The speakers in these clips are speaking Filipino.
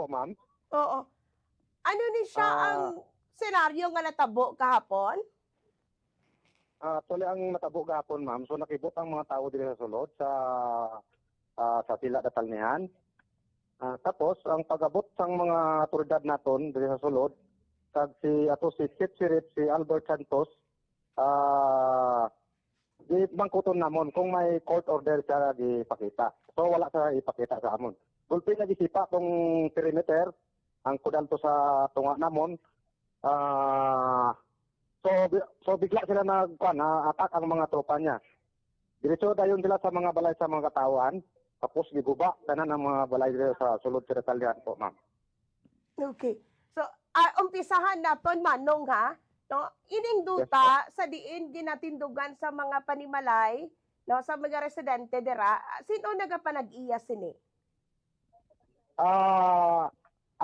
po, ma'am. Oo. Ano ni siya Ah. ang senaryo nga natabo kahapon? Ah, actually, ang natabo gahapon, ma'am, so nakibot ang mga tao dito sa sulod sa ah, sa sila datalnihan. Ah, tapos, ang pag-abot sang mga autoridad naton dito sa sulod, kag si ato si Chief Sheriff, si Albert Santos, ah di bangkuton namon kung may court order siya ipakita. So wala siya ipakita sa amon. Gulpi na gisipa kung perimeter ang kudal to sa tunga namon. Ah So, so bigla sila nag na attack ang mga tropa niya. Diretso dayon sila sa mga balay sa mga katawan, tapos giguba tanan ang mga balay sa sulod sa Italian po, ma'am. Okay. So, ah, umpisahan naton manong ha. No, ining duta sa diin ginatindugan sa mga panimalay, no, sa mga residente dira, sino nagapanag-iya sini? Ah,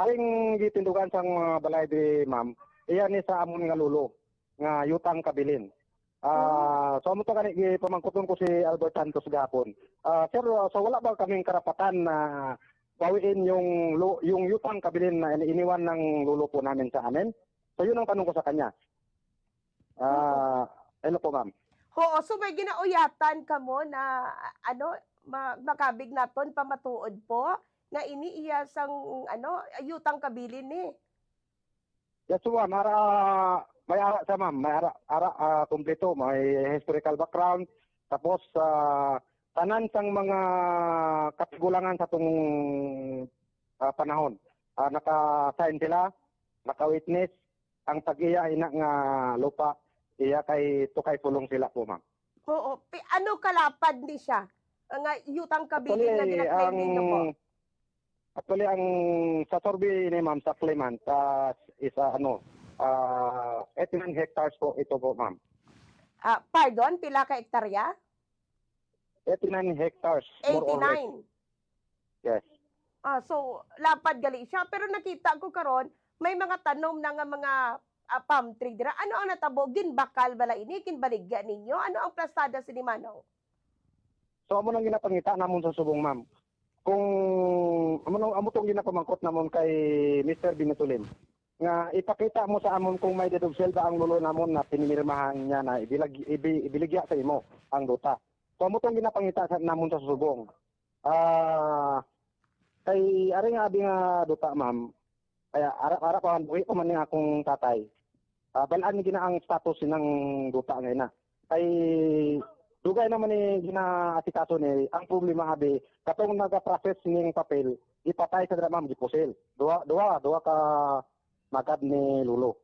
aring gitindugan sang mga balay di, ma'am, iya ni sa amon nga lulo nga yutang kabilin. Ah, so amo to kani gipamangkuton ko si Albert Santos gahapon. Ah, sir, so wala ba kaming karapatan na bawiin yung yung yutang kabilin na iniwan ng lulo po namin sa amin? So yun ang tanong ko sa kanya. Ah, hello po ma'am. Oo, so may ginauyatan ka mo na ano, ma- makabig naton pamatuod po nga iniiya sang ano, ayutang kabilin ni. Yes, so ma'am, ara, may ara sa ma'am, may ara, ara ah, kumpleto, may historical background, tapos ah, tanan sang mga katigulangan sa tung ah, panahon. Ah, naka-sign sila, naka-witness, ang tag-iya ina nga lupa, iya kay tukay pulong sila po ma'am. Oo, ano kalapad ni siya? Nga yutang kabilin na Actually, gina-claim ang ninyo po. Actually, ang sa survey ni ma'am sa claimant ah, is ah, ano, ah 89 hectares po ito po ma'am. Ah, pardon, pila ka ektarya? 89 hectares, more or less. 89. Yes. Ah, so lapad gali siya pero nakita ko karon may mga tanom na nga mga ah, palm tree dira. Ano ang natabo ginbakal bala ini kinbaligya ninyo? Ano ang plastada sini Manong? So amo nang ginapangita namon sa subong ma'am. Kung amo nang amo tong ginapamangkot namon kay Mr. Binatulim nga ipakita mo sa amon kung may deed of sale ang lulo namon na pinimirmahan niya na ibilag, ibi, ibiligya sa imo ang duta. So amo tong ginapangita sa namon sa subong. Ah kay ari nga abi nga duta ma'am. Kaya ara ara pa buhi pa man ni akong tatay. Ah balaan ni gina ang status sinang duta nga ina. Kay Dugay naman ni ginaasikaso ni ang problema abi katong naga-process ning papel ipatay sa dramam gipusil. Duwa duwa duwa ka magad ni lulo.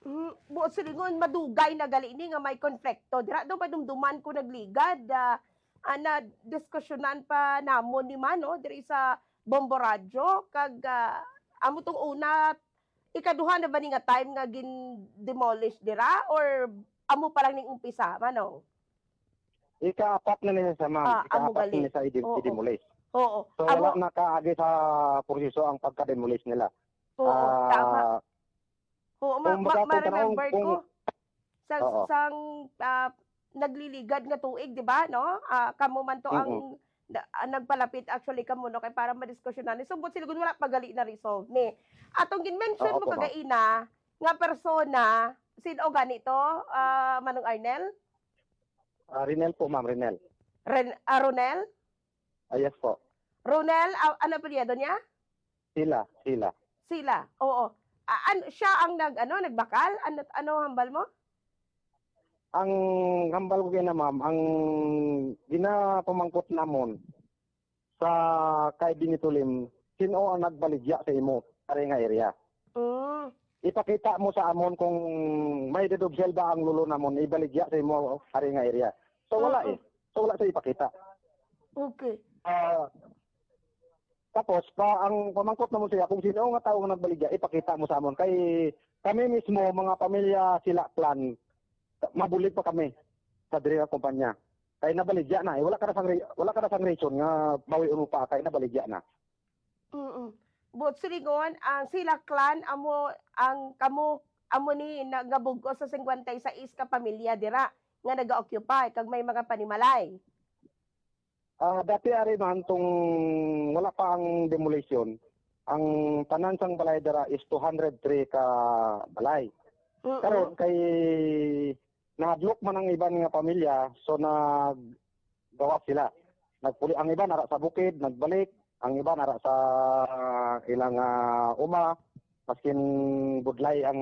Mm, buot silingon madugay na gali ini nga may konflikto. Dira do madumduman ko nagligad ah, ana diskusyonan pa namon ni Mano diri sa Bombo kag ah, amo tong una ikaduha na ba ni nga time nga gin demolish dira or amo pa lang ning umpisa Manong? Ika-apat na niya sa ma'am. Ah, Ika-apat na sa i-demolish. Oo. So amo, wala na kaagi sa proseso ang pagka-demolish nila. oo, tama. Ah, Oo, ma, kung ma, kung ma-remember kung- ko sa Oo. sang ah, nagliligad nga tuig, di ba, no? Ah, kamo man to ang na- ah, nagpalapit actually kamo no kay para madiskusyonan ni subot sila gud wala pagali na resolve ni. Atong gin-mention Oo mo po, ma'am. kagaina nga persona sino ganito ah, Manong Arnel? ah, Rinel po ma'am, Rinel. Ren, ah, Ronel? Ah, yes po. Ronel, ah, ano apelyido niya? Sila, sila. Sila. Oo. Ah, an, siya ang nag ano nagbakal? Ano ano hambal mo? Ang hambal ko na ma'am, ang ginapamangkot namon sa kay Binitulim, sino ang nagbaligya sa imo sa nga area. Mm. Ipakita mo sa amon kung may sale ba ang lulo namon, ibaligya sa imo sa nga area. So wala Oo. eh. So wala sa ipakita. Okay. Ah, tapos pa ang pamangkot namon siya kung sino nga tao nga nagbaligya, ipakita mo sa amon kay kami mismo mga pamilya sila clan mabulig pa kami sa diri nga kumpanya. Kay nabaligya na eh. Wala ka sang wala ka na sang reason nga bawi uno pa kay nabaligya na. Mm. But silingon ang sila clan amo ang kamo amo ni nagabugo sa 56 ka pamilya dira nga naga-occupy kag may mga panimalay. Ah, dati ari man tong wala pa ang demolition, ang tanan sang balay dara is 203 ka balay. Mm-mm. Karon kay nahadlok man ang iban nga pamilya, so nag gawa sila. Nagpuli ang iba nara sa bukid, nagbalik, ang iba nara sa ilang ah, uma, maskin budlay ang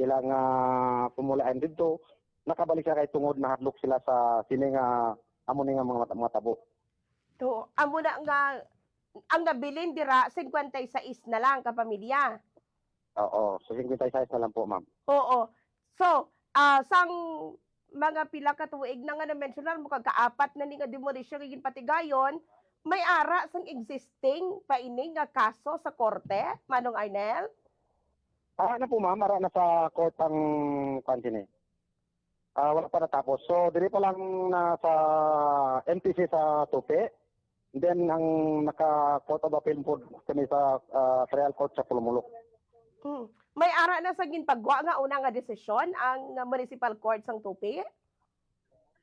ilang uh, pumulaan dito. Nakabalik siya kay tungod nahadlok sila sa sini nga amo ni nga mga, mga tabo. To, amo na nga ang nabilin dira 56 na lang ka pamilya. Oo, so 56 na lang po, ma'am. Oo. So, ah sang mga pila ka tuig na nga na-mentionan mo kag kaapat na ni nga demolition gin patigayon, may ara sang existing pa ini nga kaso sa korte, Manong Arnel? Ah, na po ma'am, ara na sa court ang kantin eh. Ah, wala pa natapos. So, dili pa lang na sa MTC sa Tupi. Then, ang naka-court of appeal po kami sa ah, trial court sa Pulumulok. Mm. May ara na sa ginpagwa nga una nga desisyon ang municipal court sang Tupi.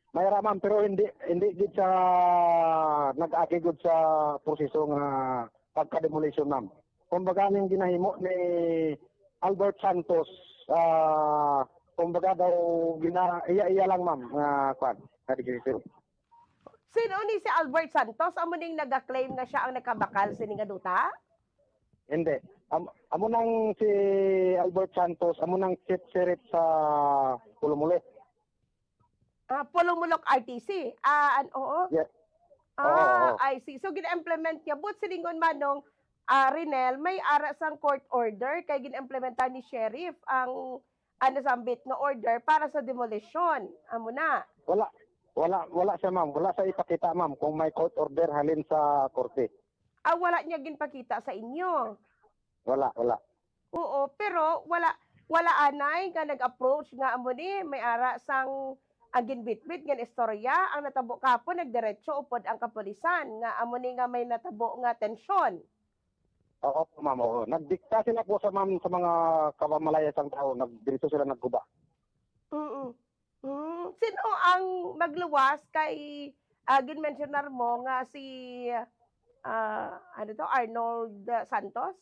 Mayra ma'am, pero hindi hindi gid sa nag-agi gud sa proseso nga pagka-demolition ma'am. Kumbaga ning ginahimo ni Albert Santos, ah kumbaga daw gina iya-iya lang ma'am nga kwan, nga decision. Sino ni si Albert Santos amo ning naga-claim nga siya ang nakabakal sini nga duta? Hindi. Am, amo nang si Albert Santos, amo nang chief sheriff sa Pulumulok. Ah, Pulumulok RTC. Ah, an- oo. Yeah. Ah, Oo, oo. I see. So gina-implement niya but silingon manong ah, Rinel may ara sang court order kay gina-implementa ni sheriff ang ano sambit nga order para sa demolition. Amo na. Wala wala wala siya ma'am, wala sa ipakita ma'am kung may court order halin sa korte. Ah, wala niya ginpakita sa inyo. Wala, wala. Oo, pero wala wala anay nga nag-approach nga amo ni may ara sang ang ginbitbit nga istorya ang natabo kapon nagdiretso upod ang kapulisan nga amo ni nga may natabo nga tensyon. Oo, ma'am. Oo. Nagdikta sila po sa ma'am sa mga kamamalaya sang tao. Nagdirito sila nagguba. Mm. Mm. Sino ang magluwas kay uh, ginmensionar mo nga si ah, ano to Arnold Santos?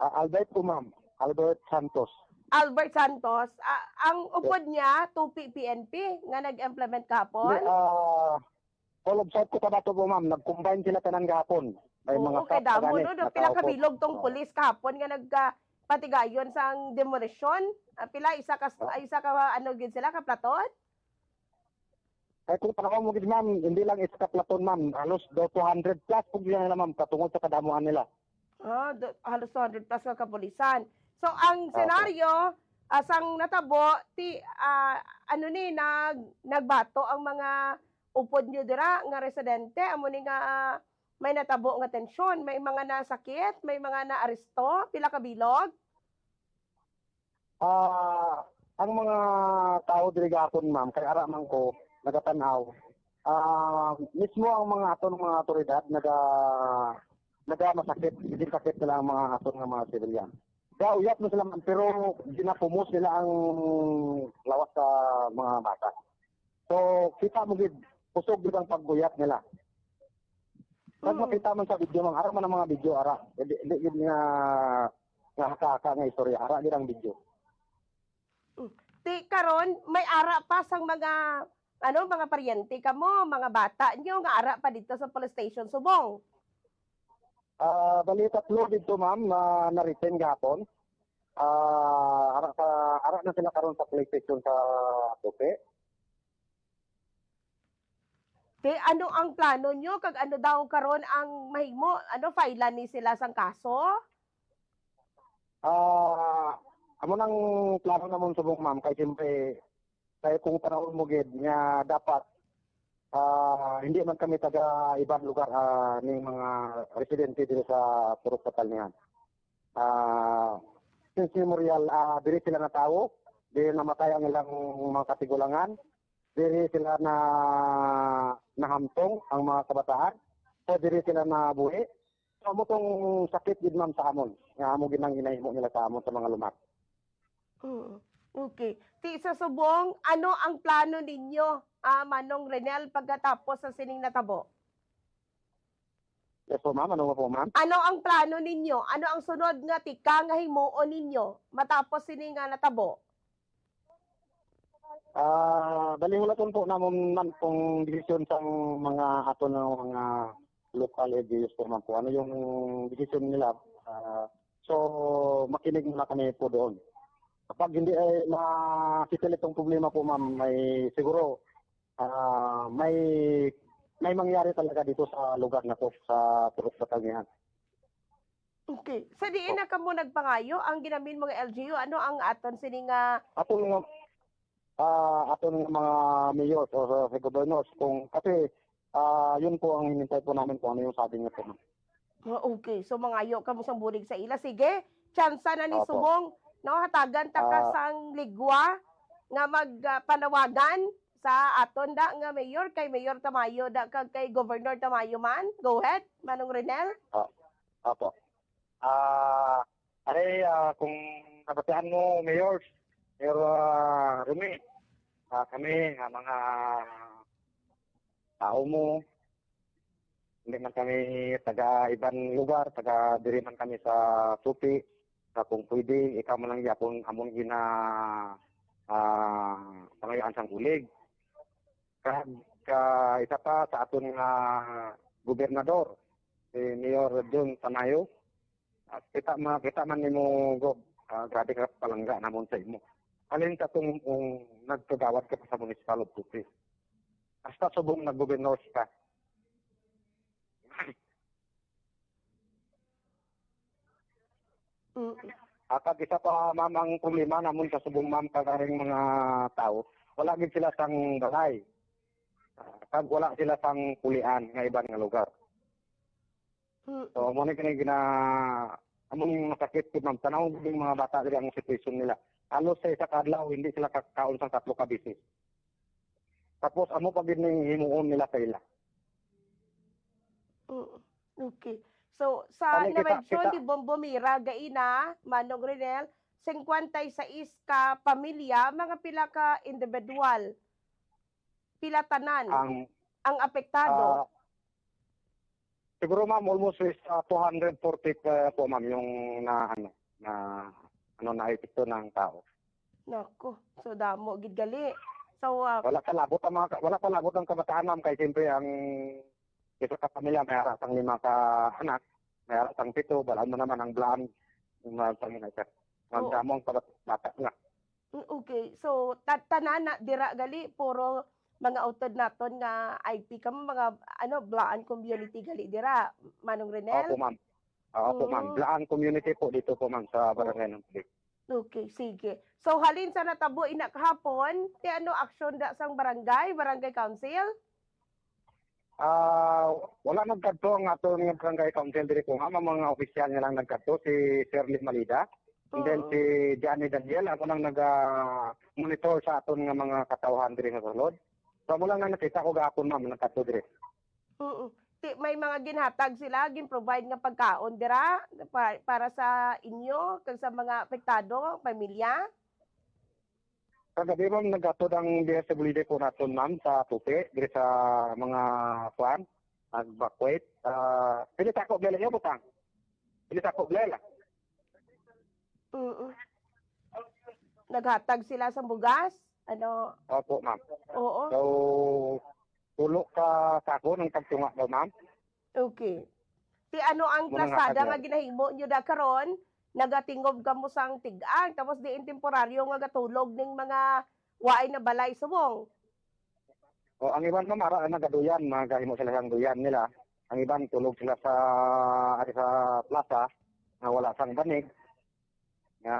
Ah, Albert po, ma'am. Albert Santos. Albert Santos, ah, ang upod niya 2 PNP nga nag-implement kahapon. Hindi, ah, all of side ko pa ba ito po, ma'am. Nag-combine sila tanan gahapon. May mga Oo, kay kap damo no, no pila nakaupo. kabilog tong Oo. pulis kahapon nga nagka patigayon sang demolition. Ah, pila isa ka Oo. isa ka ano gid sila ka platon? Ay kung panahon mo gid, ma'am, hindi lang isa ka platon, ma'am. Halos do 200 plus po nila nila, ma'am. Katungod sa kadamuan nila. Ah, do- halos 200 plus ka kapulisan. So ang Opo. senaryo asang natabo ti ah, ano ni nag nagbato ang mga upod nyo dira nga residente amo ni nga ah, may natabo nga tensyon, may mga nasakit, may mga naaresto, pila ka bilog. Ah, ang mga tao diri gahapon, ma'am, kay ara man ko nagatanaw. Ah, mismo ang mga aton mga otoridad naga naga masakit, hindi sakit nila ang mga aton nga mga civilian. Kaya uyap na sila man, pero ginapumos nila ang lawas sa mga bata. So, kita mo gid kusog gid ang pagbuyat nila. Pag Mm. makita man sa video, mang ara man ang mga video ara. Hindi hindi gid nga nga haka nga istorya, ara gid ang video. Ti karon may ara pa sang mga ano mga paryente kamo, mga bata nyo nga ara pa dito sa police station Subong. Ah, bali tatlo dito ma'am na na-retain gahapon. Ah, ara sa ara na sila karon sa police station sa Tupi. Ti ano ang plano nyo kag ano daw karon ang mahimo ano file ni sila sang kaso? Ah, amo nang plano namon subong ma'am kay siyempre kay kung panahon mo gid nga dapat ah hindi man kami taga ibang lugar ah, ning mga residente dito sa Purok Katalnian. Ah, since memorial ah diri sila na tao, diri namatay ang ilang mga katigulangan, diri sila na nahamtong ang mga kabataan, so diri sila na buhi. So mo tong sakit gid ma'am sa amon, nga amo gid nang ginahimo nila sa amon sa mga lumak. Mm. Okay. Ti sa subong, ano ang plano ninyo, ah, Manong Renel, pagkatapos sa sining natabo? Yes po ma'am, ano po ma'am? Ano ang plano ninyo? Ano ang sunod nga tika nga himuon ninyo matapos sining nga natabo? Ah, dali wala po namon man pong desisyon sa mga ato ng mga local LGUs po ma'am po. Ano yung desisyon nila? Ah, so, makinig muna kami po doon. Kapag hindi ay masitil itong problema po ma'am, may siguro ah, may may mangyari talaga dito sa lugar na to, sa Turok Batangihan. Okay. Sa diin na kamo nagpangayo, ang ginamin mga LGU, ano ang aton sining nga Ato nga ah ato ng mga mayor o sa governors kung kasi ah yun po ang hinintay po namin kung ano yung sabi niya po. Ah, Okay, so mangayo ka mo sang burig sa ila. Sige, tsansa na ni Opo. Subong. No, hatagan ta ka Ah. sang ligwa nga magpanawagan sa aton da nga mayor kay Mayor Tamayo da kag kay Governor Tamayo man. Go ahead, Manong Renel. Apo. Ah are ah, kung kabatihan mo mayor Mayor ah, Rumi ah, kami nga mga tao mo hindi man kami taga ibang lugar, taga diri man kami sa Supi. Sa kung pwede, ikaw man lang yapon amon gina ah pangayaan sang ulig. Ka, ka isa pa sa aton nga gobernador, si Mayor John Tanayo. At kita ma kita man nimo go ah, grabe ka palangga namon sa imo. Alin ka tong kung nagkagawad ka pa sa municipal of Supi. Hasta subong naggobernador ka. Mm. At isa pa mamang problema namon sa subong ma'am kagaring mga tao, wala gid sila sang balay. Ah, Kag wala sila sang pulian nga ibang nga lugar. Mm. So mo ni kini gina among masakit ko ma'am tanaw yung mga bata diri ang sitwasyon nila. Halos sa isa ka adlaw hindi sila kakaon sang tatlo ka bisis. Tapos amo pa gid ning himuon nila sa ila. Mm. Okay. So, sa Ano, kita- na-mention kita- ni Bombomira, gaina, Manong Renel, 56 ka pamilya, mga pila ka individual, pila tanan Ang ang apektado. ah, siguro ma'am almost is ah, 240 pa po ma'am yung na ano na ano na epekto ng tao. Nako, so damo gid gali. So, ah, Wala ka labot ang mga wala ka labot ang kabataan ma'am kay siyempre ang isa ka pamilya may aras ang lima ka anak, may aras ang pito, balaan mo naman ang blaan yung mga siya. Oo. Ang damong kabat- bata nga. mm, okay. So, ta- tanan na dira gali puro mga utod naton nga IP ka mga ano blaan community gali dira Manong Renel. Opo ma'am. Oo. ma'am. Blaan community po dito po ma'am sa barangay ng Pulik. Okay, sige. So halin sa natabo ina kahapon, ti ano action da sang barangay, barangay council? Ah, wala nagkadto ang ato nga barangay council diri ko nga mga opisyal nga lang nagkadto si Shirley Malida. And then si Johnny Daniel ako nang nag-monitor sa aton nga mga katawhan diri sa sulod. So mo lang na nakita ko gahapon ma'am nagkadto diri. Oo. Ti may mga ginhatag sila, gin-provide nga pagkaon dira pa- para sa inyo kag sa mga apektado, pamilya. Kagabi ma'am nagkatod ang DSWD po naton ma'am sa Tupi diri sa mga kuan nag-backwait. Ah, pili ta ko blela yo butang. Pili ta ko blela. Oo. Naghatag sila sa bugas. Ano? Opo ma'am. Oo. So tulo ka sako ng tagtunga daw ma'am. Okay. Ti ano ang Muna nga ginahimo nyo da karon? Nagatingob ka mo sang tigaan tapos diin temporaryo nga gatulog ning mga waay na balay subong. O ang iban ma'am ara nagaduyan, magahimo sila sang duyan nila. Ang iban tulog sila sa ari sa plaza na wala sang banig. Nga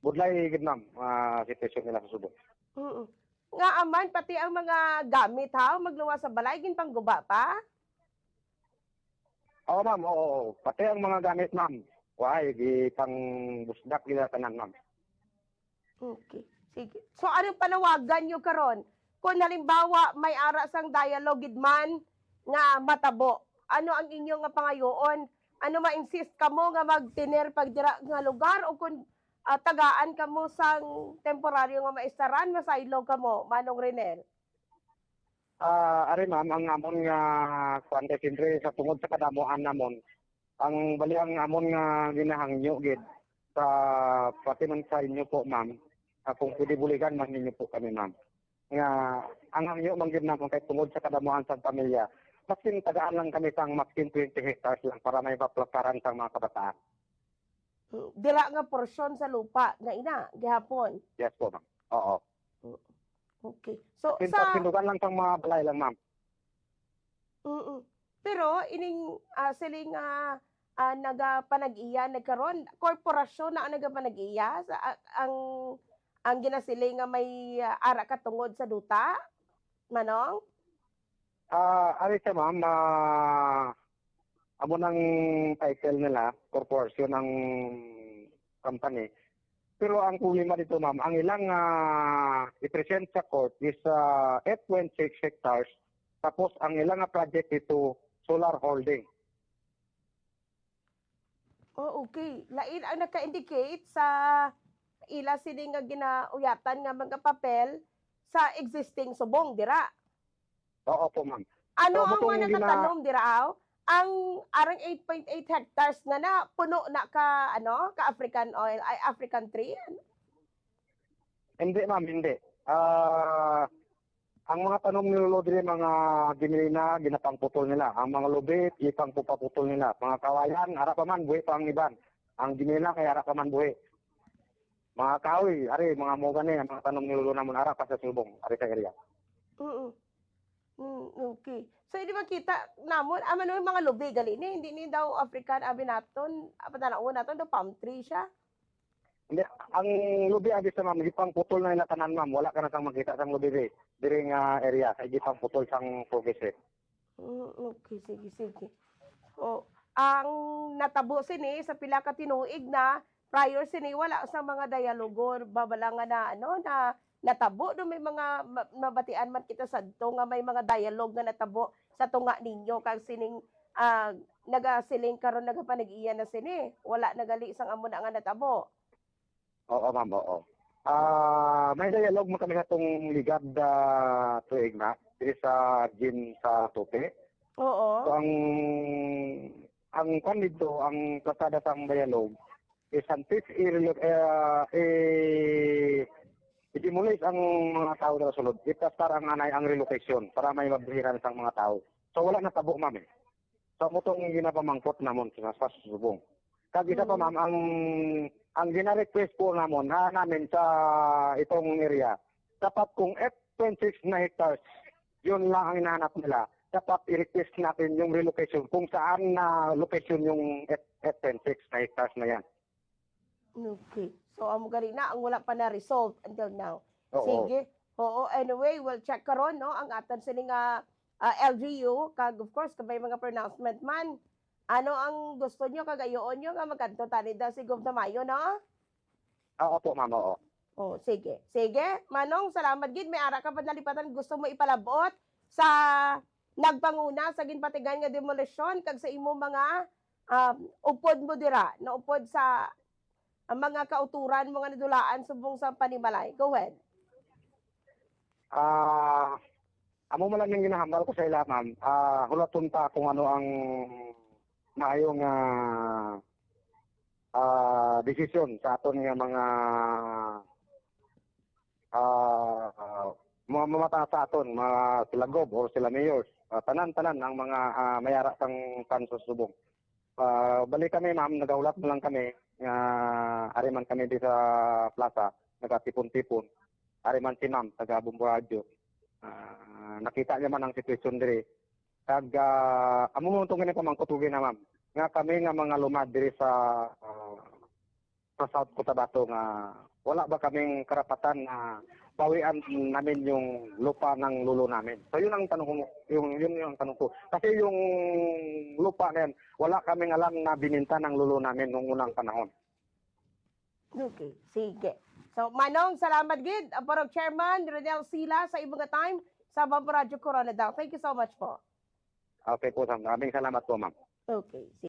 budlay gid ma'am ah, sitwasyon nila sa subot. Oo. Nga aman pati ang mga gamit ha magluwa sa balay gin pangguba pa. Oo ma'am, oo. Pati ang mga gamit ma'am. Why, di pang busdak nila tanan ma'am. Okay. Sige. So anong panawagan nyo karon? Kung halimbawa may ara sang dialogue gid man nga matabo, ano ang inyong nga pangayoon? Ano ma-insist kamo nga magtiner pagdira nga lugar o kung ah, tagaan ka mo sang temporaryo nga maistaran, masaylo ka mo, Manong Renel. Ah, ari ma'am, ang amon nga kay siyempre sa tungod sa kadamuan namon, ang bali ang amon nga ginahangyo gid sa pati man sa inyo po ma'am, ah, kung pwede buligan man ninyo po kami ma'am. Nga ang hangyo man gid namon kay tungod sa kadamuan sa pamilya, makin tagaan lang kami sang makin 20 hectares lang para may paplakaran sang mga kabataan. Dira nga porsyon sa lupa na ina, gihapon. Yes po ma'am. Oo. Okay. So, Pinto, sa... pindugan lang sang mga balay lang ma'am. Mm-mm. Pero ining ah, siling nga ah, nagapanag-iya nagkaron korporasyon na ang nagapanag-iya sa a- ang ang ginasiling nga may ah, ara ka tungod sa duta manong Ah, ari siya ma'am, ah, amo ng title nila, corporation ng company. Pero ang problema dito ma'am, ang ilang ah, i-present sa court is ah, 8.6 hectares, tapos ang ilang nga project dito, solar holding. oh okay lain ang naka-indicate sa ila sini nga ginauyatan nga mga papel sa existing subong dira Oo po ma'am. ano So, ang mga natatanong dira aw ang arang 8.8 hectares nga na puno na ka ano ka African oil ay African tree Hindi ma'am, hindi. Ah, ang mga tanong ni Lolo dire mga ginili na ginapangputol nila. Ang mga lubit, ipang pupaputol nila. Mga kawayan, ara pa man buhi pa ang iban. Ang ginili na kay ara pa man buhi. Mga kahoy, ari mga moga ni ang mga tanong ni Lolo namon ara pa sa sulbong, ari sa area. Oo. Mm, okay. So, hindi ba kita namon, ama no, yung mga lubi gali ni, hindi ni daw African abinaton, apa na una naton, daw palm tree siya. Hindi, ang lubi abi sa ma'am, ipang putol na ina tanan ma'am, wala ka na sang makita sang lubi dire. Dire nga area, kay ipang putol sang progress. Mm, okay, sige, sige. O, ang natabo sini sa pila ka tinuig na prior sini wala sa mga dialogo babalangan na ano na natabo do may mga ma- mabatian man kita sadto nga may mga dialogue nga natabo sa tunga ninyo. Kag sining ah, nagasiling karon nagapanag-iya na sini. Wala nagali sang amo na nga natabo. Oo, ma'am, oo. Ah, may dialogue mo kami sa tong ligad da tuig na. Diri sa gym sa Tupi. oo. So ang ang kwan dito, ang kasada sa dialogue is antes i uh, i i-demolish ang mga tao na sulod. Itastar ang anay ang relocation para may mabihiran sa mga tao. So wala na tabo ma'am eh. So mo tong ginapamangkot namon sa sa subong. Kag isa pa Mm. ma'am ang ang gina-request po namon ha namin sa itong area. Dapat kung F26 na hectares, yun lang ang hinahanap nila. Dapat i-request natin yung relocation kung saan na location yung F- F26 na hectares na yan. Okay so amo gali na ang wala pa na resolve until now Oo. Sige. Oo, anyway, we'll check karon no ang atan sini nga ah, LGU kag of course kabay mga pronouncement man. Ano ang gusto nyo kagayoon nyo nga magkanto tani da si Gov Mayo no? Oo po ma'am, oo. Oh, sige. Sige. Manong, salamat gid may ara ka pa nalipatan gusto mo ipalabot sa nagpanguna sa ginpatigan nga demolition kag sa imo mga um, upod mo dira, na upod sa ang mga kauturan mga nadulaan subong sa panimalay. Go ahead. Ah, amo man lang yung ginahambal ko sa ila ma'am. Ah, hulaton pa kung ano ang maayong ah ah, desisyon sa aton nga mga ah mga mamata sa aton, mga sila gob or sila mayors, Ah, tanan-tanan ang mga ah, mayara sang kanso subong. Ah, balik kami ma'am, nagaulat na lang kami nga ariman kami di sa plaza, nagatipon-tipon. Ariman si ma'am, taga Bumbo Radio. Ah, nakita niya man ang sitwasyon diri. Kag uh, amo mo tong ganito pamangkutugin na ma'am. Nga kami nga mga lumad diri sa ah, sa South Cotabato nga wala ba kaming karapatan na bawian namin yung lupa ng lulo namin. So yun ang tanong ko, yung yun yung tanong ko. Kasi yung lupa na yan, wala kaming alam na bininta ng lulo namin nung unang panahon. Okay, sige. So, Manong, salamat gid. Ang parang chairman, Renel Sila, sa ibang time sa Bamba Radio Corona daw. Thank you so much po. Okay po, Sam. Maraming salamat po, ma'am. Okay, sige.